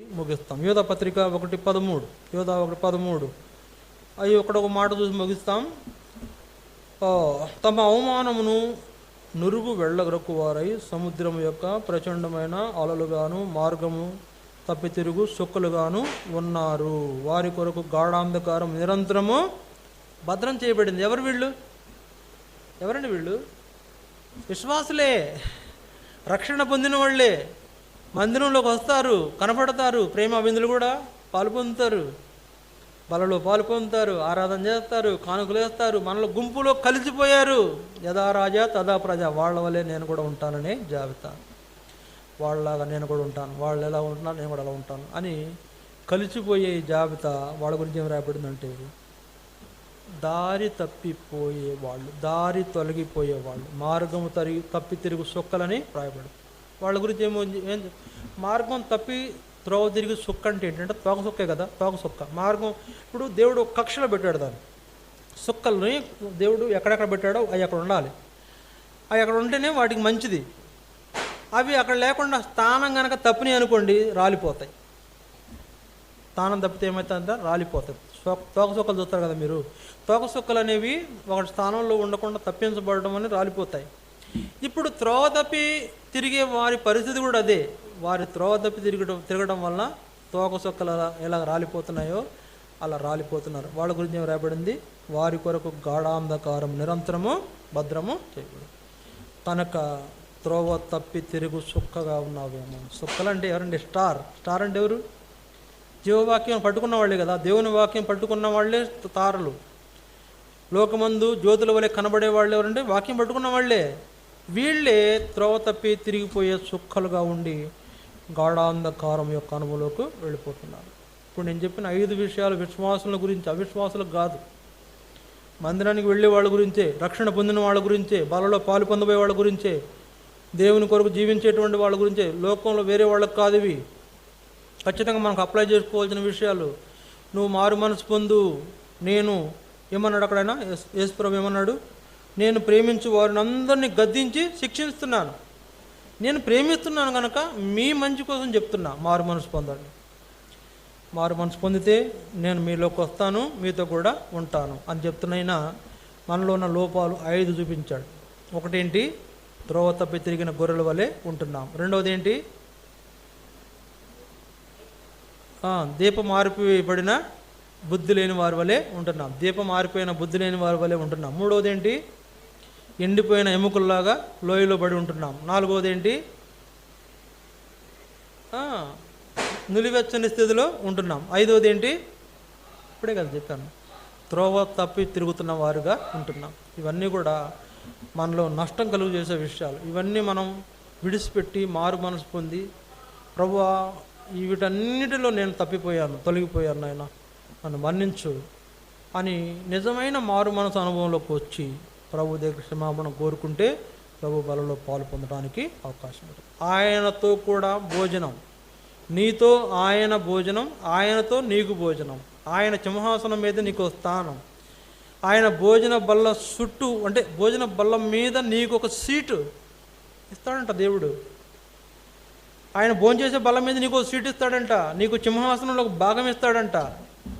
ముగిస్తాం? యోధ పత్రిక ఒకటి పదమూడు. యోధ ఒకటి పదమూడు. అవి ఒకటి ఒక మాట చూసి ముగిస్తాం. తమ అవమానమును నురుగు వెళ్ళగరకు వారై సముద్రం యొక్క ప్రచండమైన అలలుగాను మార్గము తప్పితిరుగు సుక్కలుగాను ఉన్నారు. వారి కొరకు గాఢాంధకారం నిరంతరము భద్రం చేయబడింది. ఎవరు వీళ్ళు? ఎవరండి వీళ్ళు? విశ్వాసులే. రక్షణ పొందిన వాళ్ళే. మందిరంలోకి వస్తారు కనపడతారు ప్రేమ బిందులు కూడా పాలు పొందుతారు. బలలో పాలు పొందుతారు ఆరాధన చేస్తారు కానుకలు వేస్తారు మనలో గుంపులో కలిసిపోయారు. యథా రాజా తదా ప్రజ వాళ్ళ వల్లే నేను కూడా ఉంటాననే జాబితా వాళ్ళలాగా నేను కూడా ఉంటాను వాళ్ళు ఎలా ఉంటున్నారు నేను కూడా అలా ఉంటాను అని కలిసిపోయే జాబితా వాళ్ళ గురించి ఏం రాయబడిందంటే దారి తప్పిపోయే వాళ్ళు దారి తొలగిపోయే వాళ్ళు మార్గము తరిగి తప్పి తిరుగు సొక్కలని రాయబడి వాళ్ళ గురించి ఏమో ఏం మార్గం తప్పి త్రోవ తిరిగి సుక్క అంటే ఏంటంటే తోక సుక్కే కదా తోక సుక్క. మార్గం ఇప్పుడు దేవుడు కక్షలో పెట్టాడు దాన్ని. సుక్కల్ని దేవుడు ఎక్కడెక్కడ పెట్టాడో అవి అక్కడ ఉండాలి. అవి అక్కడ ఉంటేనే వాటికి మంచిది. అవి అక్కడ లేకుండా స్థానం కనుక తప్పినాయి అనుకోండి రాలిపోతాయి. స్థానం తప్పితే ఏమవుతుందంటే రాలిపోతాయి. తోక సుక్కలు చూస్తారు కదా మీరు? తోక సుక్కలు అనేవి ఒక స్థానంలో ఉండకుండా తప్పించబడడం అని రాలిపోతాయి. ఇప్పుడు త్రోవ తప్పి తిరిగే వారి పరిస్థితి కూడా అదే. వారి త్రోవ తప్పి తిరగడం తిరగడం వల్ల తోక సొక్కలు ఎలా రాలిపోతున్నాయో అలా రాలిపోతున్నారు. వాళ్ళ గురించి ఏం రాయబడింది? వారి కొరకు గాఢాంధకారం నిరంతరము భద్రము చేయబడు తనక త్రోవ తప్పి తిరుగు సుక్కగా ఉన్నావేమో. సుక్కలు అంటే ఎవరండి? స్టార్. స్టార్ అంటే ఎవరు? జీవవాక్యం పట్టుకున్న వాళ్ళే కదా. దేవుని వాక్యం పట్టుకున్న వాళ్ళే తారలు. లోకమందు జ్యోతుల వలె కనబడే వాళ్ళు ఎవరంటే వాక్యం పట్టుకున్న వాళ్ళే. వీళ్ళే త్రోవ తప్పి తిరిగిపోయే చుక్కలుగా ఉండి గాఢాంధకారం యొక్క అనుభవంలోకి వెళ్ళిపోతున్నారు. ఇప్పుడు నేను చెప్పిన ఐదు విషయాలు విశ్వాసుల గురించి అవిశ్వాసులకు కాదు. మందిరానికి వెళ్ళే వాళ్ళ గురించే రక్షణ పొందిన వాళ్ళ గురించే బలలో పాలు పొందబోయే వాళ్ళ గురించే దేవుని కొరకు జీవించేటువంటి వాళ్ళ గురించే లోకంలో వేరే వాళ్ళకి కాదు ఇవి. ఖచ్చితంగా మనకు అప్లై చేసుకోవాల్సిన విషయాలు నువ్వు మారు మనసు పొందు నేను ఏమన్నాడు అక్కడైనా? యేసు- యేసుప్రభు ఏమన్నాడు? నేను ప్రేమించు వారిని అందరినీ గద్దించి శిక్షిస్తున్నాను. నేను ప్రేమిస్తున్నాను కనుక మీ మంచి కోసం చెప్తున్నా మారు మనసు పొందండి. మారు మనసు పొందితే నేను మీలోకి వస్తాను మీతో కూడా ఉంటాను అని చెప్తున్నైనా మనలో ఉన్న లోపాలు ఐదు చూపించాడు. ఒకటేంటి? త్రోవ తప్పి తిరిగిన గొర్రెల వలె ఉంటున్నాం. రెండవది ఏంటి దీపం మారిపోయబడిన బుద్ధి లేని వారి వలె ఉంటున్నాం. దీపం మారిపోయిన బుద్ధి లేని వారి వలె ఉంటున్నాం. మూడవది ఏంటి ఎండిపోయిన ఎముకల్లాగా లోయలో పడి ఉంటున్నాం. నాలుగవది ఏంటి నులివెచ్చని స్థితిలో ఉంటున్నాం. ఐదవది ఏంటి ఇప్పుడే కదా చెప్పాను. త్రోవ తప్పి తిరుగుతున్న వారుగా ఉంటున్నాం. ఇవన్నీ కూడా మనలో నష్టం కలుగు చేసే విషయాలు. ఇవన్నీ మనం విడిచిపెట్టి మారు మనసు పొంది ప్రభువా వీటన్నిటిలో నేను తప్పిపోయాను తొలగిపోయాను నాయన నన్ను మన్నించు అని నిజమైన మారు మనసు అనుభవంలోకి వచ్చి ప్రభు దగ్గర క్షమాపణ కోరుకుంటే ప్రభు బలలో పాలు పొందడానికి అవకాశం ఉంటుంది. ఆయనతో కూడా భోజనం. నీతో ఆయన భోజనం ఆయనతో నీకు భోజనం. ఆయన సింహాసనం మీద నీకు స్థానం. ఆయన భోజన బల్ల చుట్టూ అంటే భోజన బల్ల మీద నీకు ఒక సీటు ఇస్తాడంట దేవుడు. ఆయన భోంచేసే బల్ల మీద నీకు ఒక సీటు ఇస్తాడంట. నీకు సింహాసనంలో ఒక భాగం ఇస్తాడంట.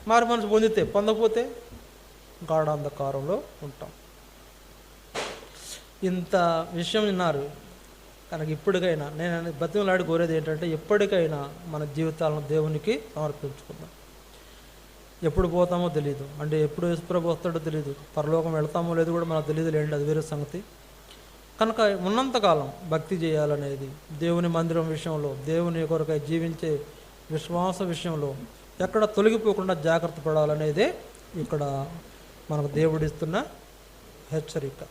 మారు మనసు పొందితే పొందకపోతే గాఢాంధకారంలో ఉంటాం. ఇంత విషయం విన్నారు. కనుక ఇప్పటికైనా నేను బతిమలాడి కోరేది ఏంటంటే ఎప్పటికైనా మన జీవితాలను దేవునికి సమర్పించుకుందాం. ఎప్పుడు పోతామో తెలియదు అంటే ఎప్పుడు యేసుప్రభు వస్తాడో తెలియదు పరలోకం వెళ్తామో లేదు కూడా మనకు తెలియదు లేండి అది వేరే సంగతి. కనుక ఉన్నంతకాలం భక్తి చేయాలనేది దేవుని మందిరం విషయంలో దేవుని కొరకై జీవించే విశ్వాస విషయంలో ఎక్కడ తొలగిపోకుండా జాగ్రత్త పడాలనేదే ఇక్కడ మనకు దేవుడిస్తున్న హెచ్చరిక.